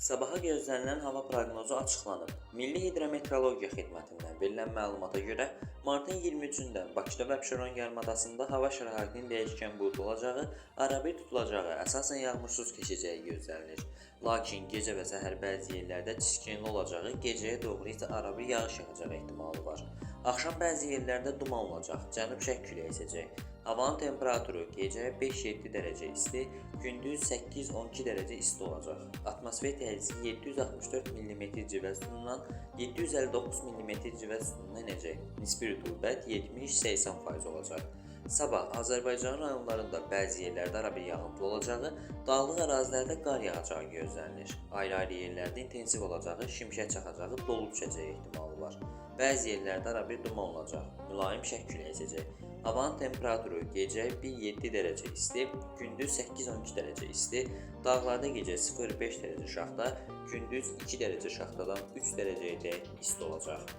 Sabaha gözlənilən hava proqnozu açıqlanıb. Milli Hidrometeorologiya Xidmətindən verilən məlumata görə, martın 23-də Bakıda və Abşeron yarımadasında hava şəraitinin dəyişkən buludlu olacağı, arabir tutulacağı, əsasən yağmursuz keçəcəyi gözlənilir. Lakin gecə və səhər bəzi yerlərdə çiskinli olacağı, gecəyə doğru isə arabir yağış yağacağı ehtimalı var. Axşam bəzi yerlərdə duman olacaq, cənub-şərq küləyi əsəcək. Havanın temperaturu gecə 5-7 dərəcə isti, gündüz 8-12 dərəcə isti olacaq. Atmosfer təzyiqi 764 mm civə sütunundan 759 mm civə sütununa enəcək. Nisbi rütubət 70-80% olacaq. Sabah Azərbaycan rayonlarında bəzi yerlərdə arabir yağıntılı olacağı, dağlıq ərazilərdə qar yağacağı gözlənilir. Ayrı-ayrı yerlərdə intensiv olacağı, şimşək çaxacağı, dolu düşəcəyi ehtimalı var. Bəzi yerlərdə arabir duman olacaq, mülayim şəkil əsəcək. Havanın temperaturu gecə 1-7 dərəcə isti, gündüz 8-12 dərəcə isti, dağlarda gecə 0-5 dərəcə şaxta, gündüz 2 dərəcə şaxtadan 3 dərəcəyədək isti olacaq.